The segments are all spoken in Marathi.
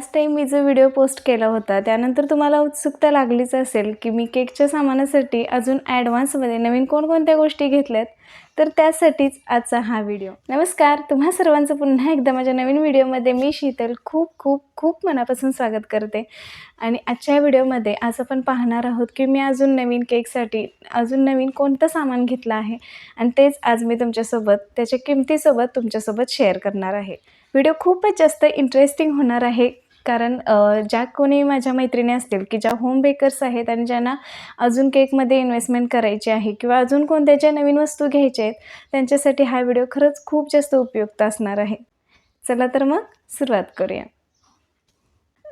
सकाळी मी जो व्हिडिओ पोस्ट केला होता त्यानंतर तुम्हाला उत्सुकता लागलीच असेल की मी केकच्या सामानासाठी अजून ॲडव्हान्समध्ये नवीन कोणकोणत्या गोष्टी घेतल्यात? तर त्यासाठीच आजचा हा व्हिडिओ नमस्कार तुम्हा सर्वांचं पुन्हा एकदा माझ्या नवीन व्हिडिओमध्ये मी शीतल खूप खूप खूप मनापासून स्वागत करते. आणि आजच्या व्हिडिओमध्ये आज आपण पाहणार आहोत की मी अजून नवीन केकसाठी अजून नवीन कोणतं सामान घेतलं आहे? आणि तेच आज मी तुमच्यासोबत त्याच्या किमतीसोबत तुमच्यासोबत शेअर करणार आहे. व्हिडिओ खूपच जास्त इंटरेस्टिंग होणार आहे. कारण ज्या कोणी माझ्या मैत्रिणी असतील की ज्या होम बेकर्स आहेत आणि ज्यांना अजून केकमध्ये इन्व्हेस्टमेंट करायची आहे किंवा अजून कोणत्या ज्या नवीन वस्तू घ्यायच्या आहेत त्यांच्यासाठी हा व्हिडिओ खरंच खूप जास्त उपयुक्त असणार आहे. चला तर मग सुरुवात करूया.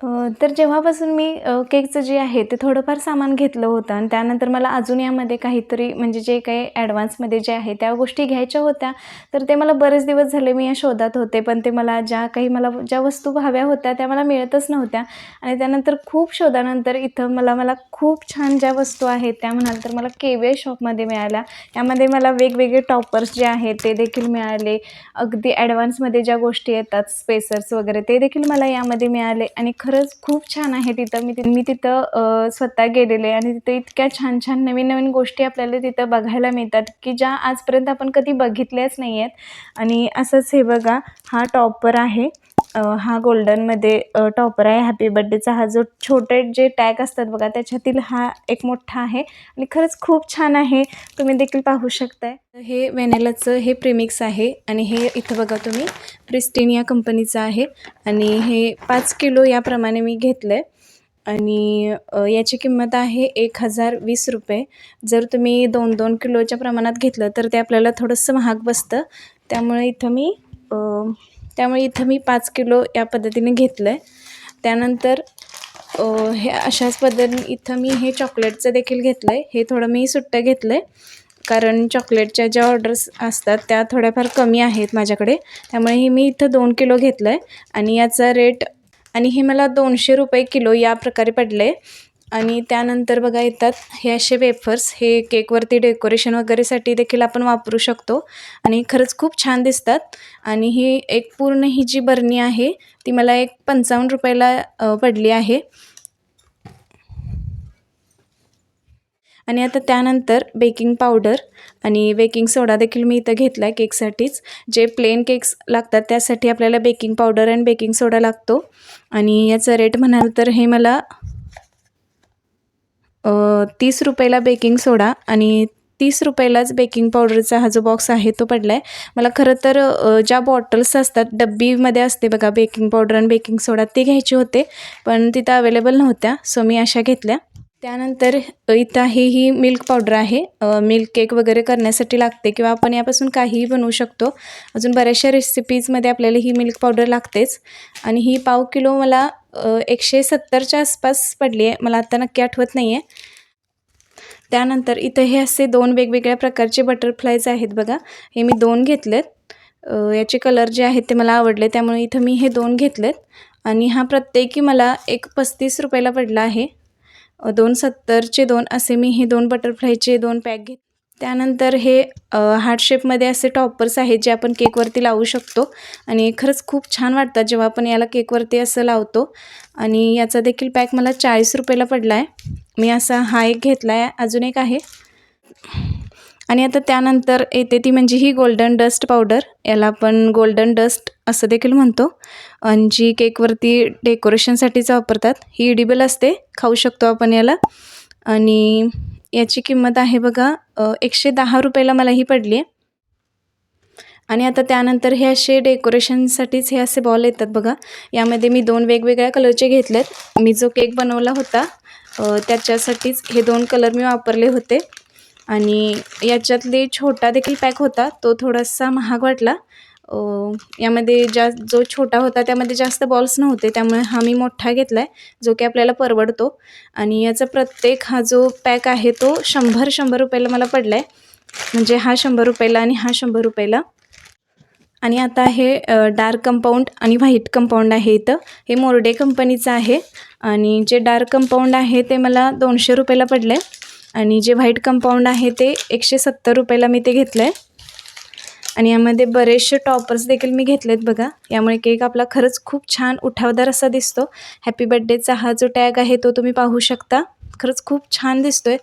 तर जेव्हापासून मी केकचं जे आहे ते थोडंफार सामान घेतलं होतं आणि त्यानंतर मला अजून यामध्ये काहीतरी म्हणजे जे काही ॲडव्हान्समध्ये जे आहे त्या गोष्टी घ्यायच्या होत्या तर ते मला बरेच दिवस झाले मी या शोधात होते. पण ते मला ज्या काही मला ज्या वस्तू हव्या होत्या त्या मला मिळतच नव्हत्या. आणि त्यानंतर खूप शोधानंतर इथं मला मला खूप छान ज्या वस्तू आहेत त्या म्हणाल तर मला केवे शॉपमध्ये मिळाल्या. यामध्ये मला वेगवेगळे टॉपर्स जे आहेत ते देखील मिळाले. अगदी ॲडव्हान्समध्ये ज्या गोष्टी येतात स्पेसर्स वगैरे ते देखील मला यामध्ये मिळाले. आणि खरंच खूप छान आहे तिथं. मी ति मी तिथं स्वतः गेलेले आणि तिथं इतक्या छान छान नवीन नवीन गोष्टी आपल्याला तिथं बघायला मिळतात की ज्या आजपर्यंत आपण कधी बघितल्याच नाही आहेत आणि असंच हे बघा हा टॉपर आहे. हा गोल्डनमध्ये टॉपर आहे. हॅपी बड्डेचा हा जो छोटे जे टॅग असतात बघा त्याच्यातील हा एक मोठा आहे आणि खरंच खूप छान आहे. तुम्ही देखील पाहू शकताय. हे व्हॅनेलाचं हे प्रेमिक्स आहे आणि हे इथं बघा तुम्ही प्रिस्टीन या कंपनीचं आहे. आणि हे पाच किलो याप्रमाणे मी घेतलं आहे आणि याची किंमत आहे एक हजार वीस रुपये. जर तुम्ही दोन दोन किलोच्या प्रमाणात घेतलं तर ते आपल्याला थोडंसं महाग बसतं. त्यामुळे इथं मी त्यामुळे इथं मी पाच किलो या पद्धतीने घेतलं आहे त्यानंतर हे अशाच पद्धतीने इथं मी हे चॉकलेटचं देखील घेतलं आहे हे थोडं मी सुट्टं घेतलं आहे कारण चॉकलेटच्या ज्या ऑर्डर्स असतात त्या थोड्याफार कमी आहेत माझ्याकडे. त्यामुळे हे मी इथं दोन किलो घेतलं आहे आणि याचा रेट आणि हे मला दोनशे रुपये किलो या प्रकारे पडले आणि त्यानंतर बघा येतात हे असे वेफर्स हे केकवरती डेकोरेशन वगैरेसाठी देखील आपण वापरू शकतो. आणि खरंच खूप छान दिसतात. आणि ही एक पूर्ण ही जी बरणी आहे ती मला एक पंचावन्न रुपयाला पडली आहे. आणि आता त्यानंतर बेकिंग पावडर आणि बेकिंग सोडा देखील मी इथं घेतला आहे केकसाठीच जे प्लेन केक्स लागतात त्यासाठी आपल्याला बेकिंग पावडर आणि बेकिंग सोडा लागतो. आणि याचा रेट म्हणाल तर हे मला तीस रुपयाला बेकिंग सोडा आणि तीस रुपयालाच बेकिंग पावडरचा हा जो बॉक्स आहे तो पडला आहे मला खरं तर ज्या बॉटल्स असतात डब्बीमध्ये असते बघा बेकिंग पावडर आणि बेकिंग सोडा ते घ्यायचे होते पण तिथं अवेलेबल नव्हत्या सो मी अशा घेतल्या. त्यानंतर इथं आहे ही मिल्क पावडर आहे. मिल्क केक वगैरे करण्यासाठी लागते किंवा आपण यापासून काहीही बनवू शकतो. अजून बऱ्याचशा रेसिपीजमध्ये आपल्याला ही मिल्क पावडर लागतेच. आणि ही पाव किलो मला एकशे सत्तरच्या आसपास पडली आहे. मला आत्ता नक्की आठवत नाही आहे त्यानंतर इथं हे असे दोन वेगवेगळ्या प्रकारचे बटरफ्लायज आहेत बघा. हे मी दोन घेतलेत. याचे कलर जे आहेत ते मला आवडले त्यामुळे इथं मी हे दोन घेतलेत. आणि हा प्रत्येकी मला एक पस्तीस रुपयाला पडला आहे. दोन सत्तरचे दोन असे मी हे दोन बटरफ्लायचे दोन पॅक घेत त्यानंतर हे हार्ट शेपमध्ये असे टॉपर्स आहेत जे आपण केकवरती लावू शकतो. आणि खरंच खूप छान वाटतात जेव्हा आपण याला केकवरती असं लावतो. आणि याचा देखील पॅक मला चाळीस रुपयाला पडला आहे मी असा हा एक घेतला आहे अजून एक आहे. आणि आता त्यानंतर येते ती म्हणजे ही गोल्डन डस्ट पावडर. याला आपण गोल्डन डस्ट असं देखील म्हणतो. आणि जी केकवरती डेकोरेशनसाठीच वापरतात. ही इडिबल असते खाऊ शकतो आपण याला. आणि याची किंमत आहे बघा एकशे दहा रुपयाला मला ही पडली आहे. आणि आता त्यानंतर हे असे डेकोरेशनसाठीच हे असे बॉल येतात बघा. यामध्ये मी दोन वेगवेगळ्या कलरचे घेतलेत. मी जो केक बनवला होता त्याच्यासाठीच हे दोन कलर मी वापरले होते. आणि याच्यातले छोटा देखील पॅक होता तो थोडासा महाग वाटला. यामध्ये जा जो छोटा होता त्यामध्ये जास्त बॉल्स नव्हते त्यामुळे हा मी मोठा घेतला आहे जो की आपल्याला परवडतो. आणि याचा प्रत्येक हा जो पॅक आहे तो शंभर शंभर रुपयाला मला पडला आहे म्हणजे हा शंभर रुपयाला आणि हा शंभर रुपयाला. आणि आता हे डार्क कंपाऊंड आणि व्हाईट कंपाऊंड आहे इथं. हे मोर्डे कंपनीचं आहे. आणि जे डार्क कंपाऊंड आहे ते मला दोनशे रुपयाला पडलं आहे आणि जे व्हाईट कंपाऊंड आहे ते एकशे सत्तर रुपयाला मी ते घेतलं आहे आणि यामध्ये बरेचसे टॉपर्स देखील मी घेतलेत बघा. यामुळे केक आपला खरंच खूप छान उठावदार असा दिसतो. हॅपी बड्डेचा हा जो टॅग आहे तो तुम्ही पाहू शकता. खरंच खूप छान दिसतोय.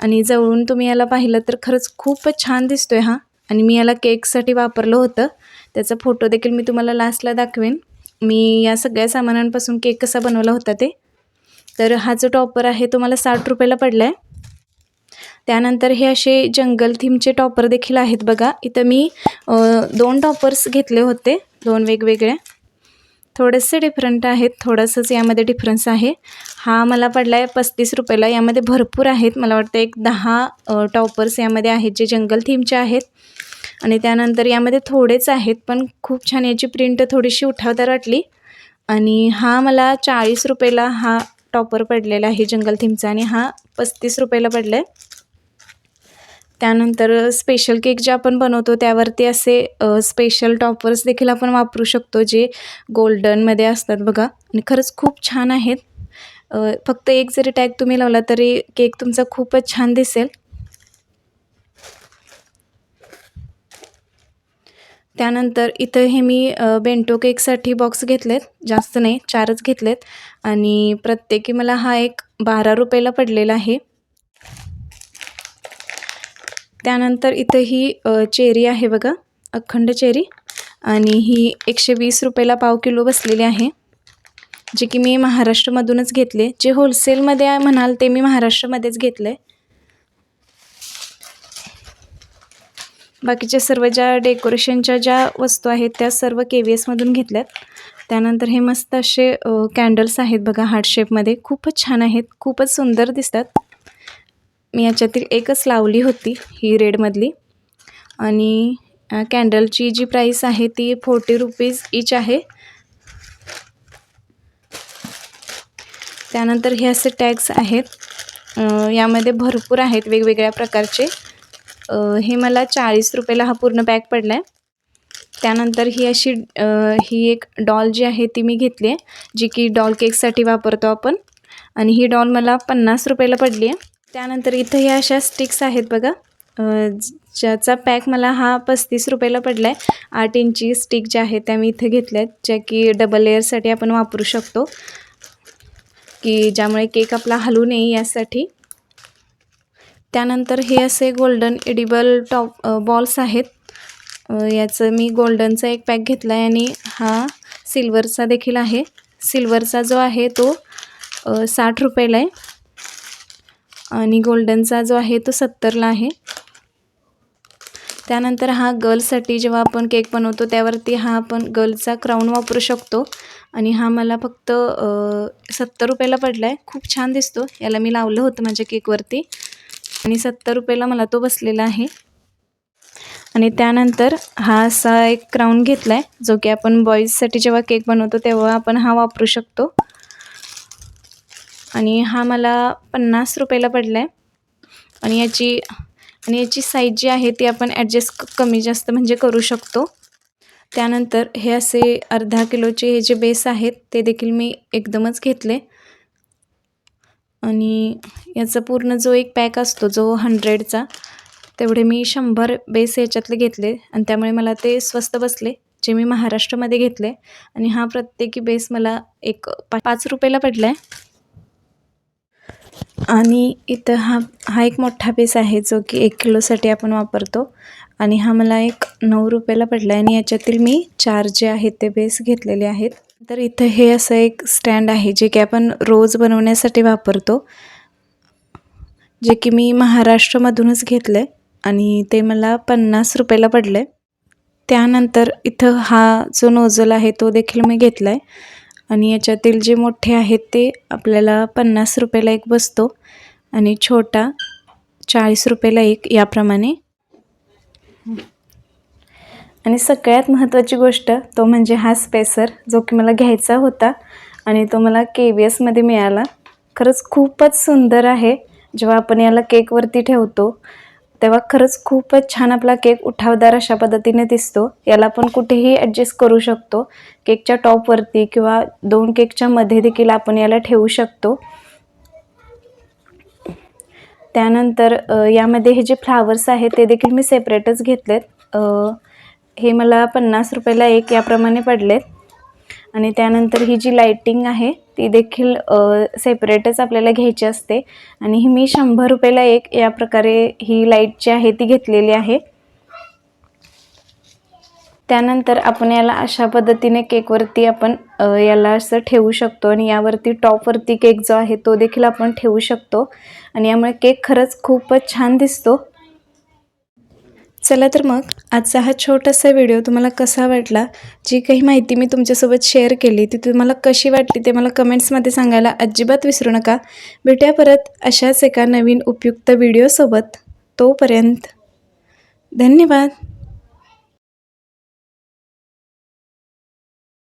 आणि जवळून तुम्ही याला पाहिलं तर खरंच खूपच छान दिसतोय हा. आणि मी याला केकसाठी वापरलं होतं. त्याचा फोटो देखील मी तुम्हाला लास्टला दाखवेन. मी या सगळ्या सामानांपासून केक कसा बनवला होता ते. तर हा जो टॉपर आहे तो मला साठ रुपयाला पडला आहे त्यानंतर हे असे जंगल थीमचे टॉपर देखील आहेत बघा. इथं मी दोन टॉपर्स घेतले होते दोन वेगवेगळे. थोडेसे डिफरंट आहेत थोडंसंच यामध्ये डिफरन्स आहे. हा मला पडला आहे पस्तीस रुपयाला यामध्ये भरपूर आहेत. मला वाटतं एक दहा टॉपर्स यामध्ये आहेत जे जंगल थीमचे आहेत. आणि त्यानंतर यामध्ये थोडेच आहेत पण खूप छान याची प्रिंट थोडीशी उठावदार वाटली. आणि हा मला चाळीस रुपयाला हा टॉपर पडलेला आहे जंगल थीमचा आणि हा पस्तीस रुपयाला पडला आहे त्यानंतर स्पेशल केक जे आपण बनवतो त्यावरती असे स्पेशल टॉपर्स देखील आपण वापरू शकतो जे गोल्डनमध्ये असतात बघा. आणि खरंच खूप छान आहेत. फक्त एक जरी टॅग तुम्ही लावला तरी केक तुमचा खूपच छान दिसेल. त्यानंतर इथं हे मी बेंटो केकसाठी बॉक्स घेतलेत. जास्त नाही चारच घेतलेत. आणि प्रत्येकी मला हा एक बारा रुपयाला पडलेला आहे. त्यानंतर इथं ही चेरी आहे बघा अखंड चेरी. आणि ही एकशे वीस रुपयाला पाव किलो बसलेली आहे जे की मी महाराष्ट्रामधूनच घेतले. जे होलसेलमध्ये म्हणाल ते मी महाराष्ट्रामध्येच घेतले बाकीच्या सर्व ज्या डेकोरेशनच्या ज्या वस्तू आहेत त्या सर्व के व्ही एसमधून घेतल्यात. त्यानंतर हे मस्त असे कॅन्डल्स आहेत बघा हार्ट शेपमध्ये खूपच छान आहेत खूपच सुंदर दिसतात. मी याच्यातील एकच लावली होती ही रेडमधली. आणि कॅन्डलची जी प्राईस आहे ती फोर्टी रुपीज इच आहे. त्यानंतर हे असे टॅग्स आहेत. यामध्ये भरपूर आहेत वेगवेगळ्या प्रकारचे. हे मला चाळीस रुपयाला हा पूर्ण पॅक पडला आहे त्यानंतर ही अशी ही एक डॉल जी आहे ती मी घेतली आहे जी की डॉल केकसाठी वापरतो आपण. आणि ही डॉल मला पन्नास रुपयाला पडली आहे. त्यानंतर इथं ह्या अशा स्टिक्स आहेत बघा. ज्याचा पॅक मला हा पस्तीस रुपयाला पडला आहे आठ इंची स्टिक ज्या आहेत त्या मी इथे घेतल्या आहेत ज्या की डबल लेअरसाठी आपण वापरू शकतो. की ज्यामुळे केक आपला हलू नये यासाठी. त्यानंतर हे असे गोल्डन एडिबल टॉप बॉल्स आहेत. याचं मी गोल्डनचा एक पॅक घेतला आहे आणि हा सिल्वरचा देखील आहे. सिल्वरचा जो आहे तो साठ रुपयाला आहे. आणि गोल्डनचा जो आहे तो सत्तरला आहे. त्यानंतर हा गर्लसाठी जेव्हा आपण केक बनवतो त्यावरती हा आपण गर्लचा क्राऊन वापरू शकतो. आणि हा मला फक्त सत्तर रुपयाला पडला आहे खूप छान दिसतो. याला मी लावलं होतं माझ्या केकवरती. आणि सत्तर रुपयाला मला तो बसलेला आहे. आणि त्यानंतर हा असा एक क्राऊन घेतला आहे जो की आपण बॉईजसाठी जेव्हा केक बनवतो तेव्हा आपण हा वापरू शकतो. आणि हा मला पन्नास रुपयाला पडला आहे आणि याची आणि याची साईज जी आहे ती आपण ॲडजस्ट कमी जास्त म्हणजे करू शकतो. त्यानंतर हे असे अर्धा किलोचे हे जे बेस आहेत ते देखील मी एकदमच घेतले. आणि याचा पूर्ण जो एक पॅक असतो जो हंड्रेडचा तेवढे मी शंभर बेस याच्यातले घेतले. आणि त्यामुळे मला ते स्वस्त बसले जे मी महाराष्ट्रामध्ये घेतले. आणि हा प्रत्येकी बेस मला एक पा पाच रुपयाला पडला आहे आणि इथं हा हा एक मोठा बेस आहे जो की एक किलोसाठी आपण वापरतो. आणि हा मला एक नऊ रुपयाला पडला आहे आणि याच्यातील मी चार जे आहेत ते बेस घेतलेले आहेत. तर इथं हे असं एक स्टँड आहे जे की आपण रोज बनवण्यासाठी वापरतो. जे की मी महाराष्ट्रामधूनच घेतलं आहे आणि ते मला पन्नास रुपयाला पडलं आहे त्यानंतर इथं हा जो नोझल आहे तो देखील मी घेतला आहे आणि याच्यातील जे मोठे आहेत ते आपल्याला पन्नास रुपयाला एक बसतो आणि छोटा चाळीस रुपयाला एक याप्रमाणे. आणि सगळ्यात महत्त्वाची गोष्ट तो म्हणजे हा स्पेसर जो की मला घ्यायचा होता आणि तो मला के व्ही एसमध्ये मिळाला. खरंच खूपच सुंदर आहे. जेव्हा आपण याला केकवरती ठेवतो तेव्हा खरंच खूपच छान आपला केक उठावदार अशा पद्धतीने दिसतो. याला आपण कुठेही ॲडजस्ट करू शकतो. केकच्या टॉपवरती किंवा दोन केकच्या मध्ये देखील आपण याला ठेवू शकतो. त्यानंतर यामध्ये हे जे फ्लावर्स आहेत ते देखील मी सेपरेटच घेतलेत. हे मला पन्नास रुपयाला एक याप्रमाणे पडलेत. आणि त्यानंतर ही जी लाइटिंग आहे ती देखील सेपरेटच आपल्याला घ्यायची असते. आणि ही मी शंभर रुपयाला एक या प्रकारे ही लाइट जी आहे ती घेतलेली आहे. त्यानंतर आपण याला अशा पद्धतीने केकवरती आपण याला असं ठेवू शकतो. आणि यावरती टॉपवरती केक जो आहे तो देखील आपण ठेवू शकतो. आणि यामुळे केक खरंच खूपच छान दिसतो. चला तर मग आजचा हा छोटासा व्हिडिओ तुम्हाला कसा वाटला जी काही माहिती मी तुमच्यासोबत शेअर केली ती तुम्हाला कशी वाटली ते मला कमेंट्समध्ये सांगायला अजिबात विसरू नका. भेटूया परत अशाच एका नवीन उपयुक्त व्हिडिओसोबत तोपर्यंत धन्यवाद.